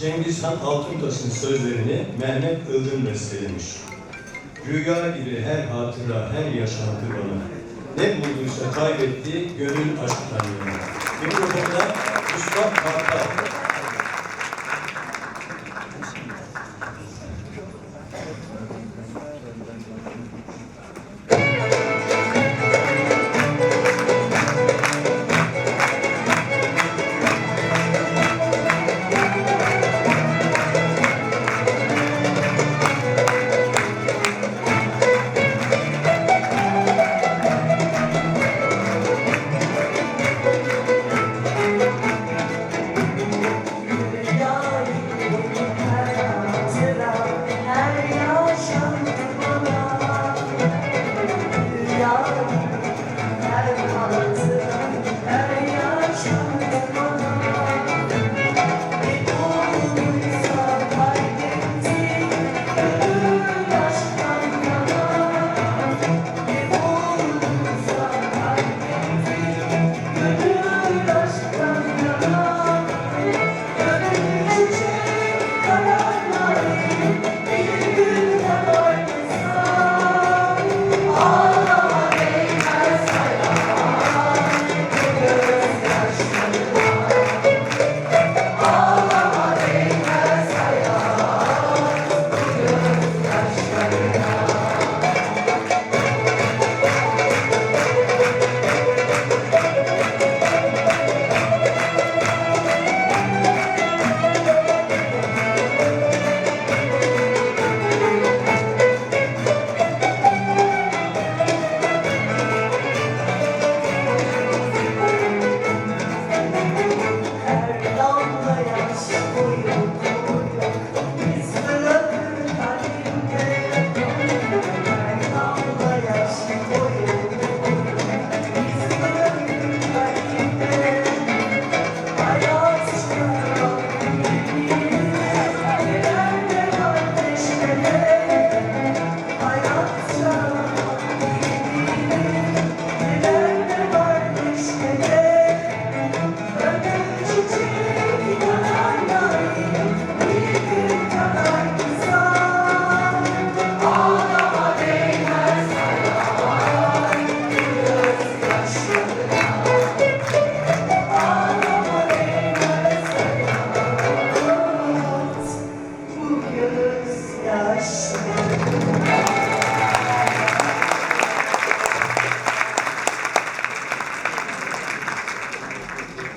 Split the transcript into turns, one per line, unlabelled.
Cengiz Han Altuntaş'ın sözlerini Mehmet Ilgın bestelemiş. Rüya gibi her hatıra, her yaşantı bana. Ne bulduysa kaybetti, gönül aşktan yana. Mikrofonda Mustafa